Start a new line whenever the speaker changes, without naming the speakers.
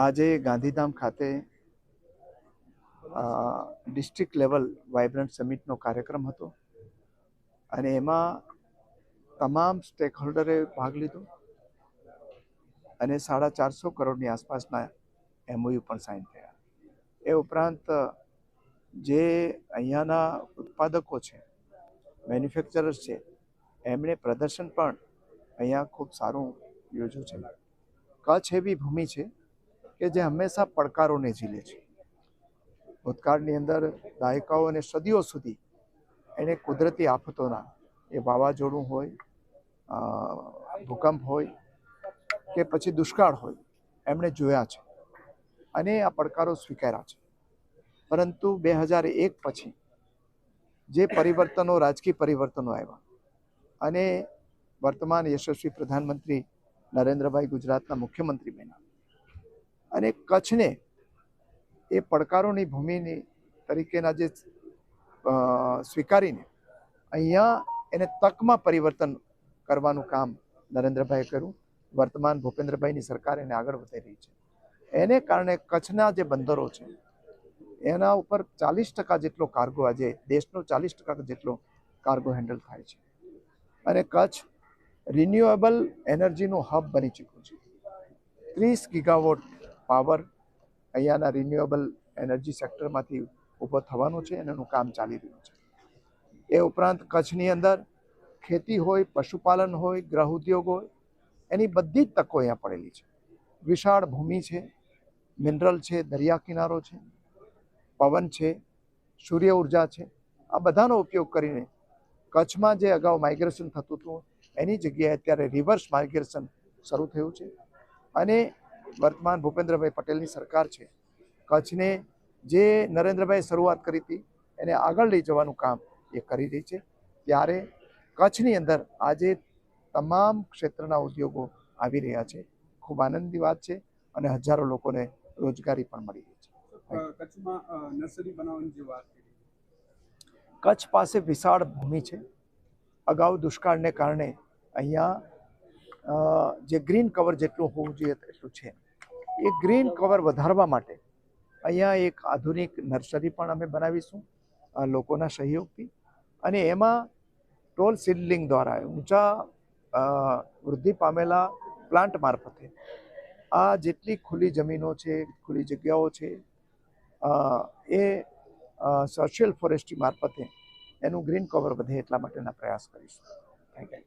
આજે ગાંધીધામ ખાતે district level vibrant સમિટનો કાર્યક્રમ હતો અને એમાં તમામ સ્ટેક હોલ્ડરે ભાગ લીધો અને સાડા ચારસો કરોડની આસપાસના એમઓયુ પણ સાઇન થયા. એ ઉપરાંત, જે અહીંયાના ઉત્પાદકો છે મેન્યુફેક્ચરર્સ છે, એમણે પ્રદર્શન પણ અહીંયા ખૂબ સારું યોજ્યું છે. કચ્છ એવી ભૂમિ છે કે જે હંમેશા પડકારોને ઝીલે છે. ભૂતકાળની અંદર દાયકાઓ અને સદીઓ સુધી એને કુદરતી આફતોના એ વાવાઝોડું હોય ભૂકંપ હોય કે પછી દુષ્કાળ હોય, એમણે જોયા છે. અને આ પડકારો સ્વીકાર્યા છે. પરંતુ બે હજાર એક પછી જે પરિવર્તનો, રાજકીય પરિવર્તનો આવ્યા અને વર્તમાન યશસ્વી પ્રધાનમંત્રી નરેન્દ્રભાઈ ગુજરાતના મુખ્યમંત્રી બન્યા. અને કચ્છને એ પડકારોની ભૂમિની તરીકેના જે સ્વીકારીને અહીંયા એને તકમાં પરિવર્તન કરવાનું કામ નરેન્દ્રભાઈએ કર્યું. વર્તમાન ભૂપેન્દ્રભાઈની સરકાર એને આગળ વધારી રહી છે. એને કારણે કચ્છના જે બંદરો છે, એના ઉપર ચાલીસ ટકા જેટલો કાર્ગો આજે દેશનો ચાલીસ ટકા જેટલો કાર્ગો હેન્ડલ થાય છે. અને કચ્છ રિન્યુએબલ એનર્જીનું હબ બની ચૂક્યું છે. ત્રીસ ગીગાવોટ પાવર અહીંયાના રિન્યુએબલ એનર્જી સેક્ટરમાંથી ઊભો થવાનો છે અને એનું કામ ચાલી રહ્યું છે. એ ઉપરાંત કચ્છની અંદર ખેતી હોય, પશુપાલન હોય, ગ્રહ ઉદ્યોગ હોય, એની બધી જ તકો અહીંયા પડેલી છે. વિશાળ ભૂમિ છે મિનરલ છે, દરિયા કિનારો છે, પવન છે, સૂર્ય ઊર્જા છે. આ બધાનો ઉપયોગ કરીને કચ્છમાં જે અગાઉ માઇગ્રેશન થતું હતું, એની જગ્યાએ અત્યારે રિવર્સ માઇગ્રેશન શરૂ થયું છે. અને વર્તમાન ભૂપેન્દ્રભાઈ પટેલની સરકાર છે. કચ્છને જે નરેન્દ્રભાઈ શરૂઆત કરી હતી એને આગળ લઈ જવાનું કામ એ કરી રહી છે. ત્યારે કચ્છની અંદર આજે તમામ ક્ષેત્રના ઉદ્યોગો આવી રહ્યા છે. ખૂબ આનંદની વાત છે અને હજારો લોકોને રોજગારી પણ મળી રહી છે.
કચ્છમાં નર્સરી બનાવવાની જે વાત કરી.
કચ્છ પાસે વિશાળ ભૂમિ છે. અગાઉ દુષ્કાળને કારણે અહીંયા જે ગ્રીન કવર જેટલું હોવું જોઈએ એટલું છે. એ ગ્રીન કવર વધારવા માટે અહીંયા એક આધુનિક નર્સરી પણ અમે બનાવીશું લોકોના સહયોગથી. અને એમાં ટોલ સીડલિંગ દ્વારા ઊંચા વૃદ્ધિ પામેલા પ્લાન્ટ મારફતે આ જેટલી ખુલ્લી જમીનો છે, ખુલ્લી જગ્યાઓ છે એ સોશિયલ ફોરેસ્ટ્રી મારફતે એનું ગ્રીન કવર વધે એટલા માટેના પ્રયાસ કરીશું. Thank you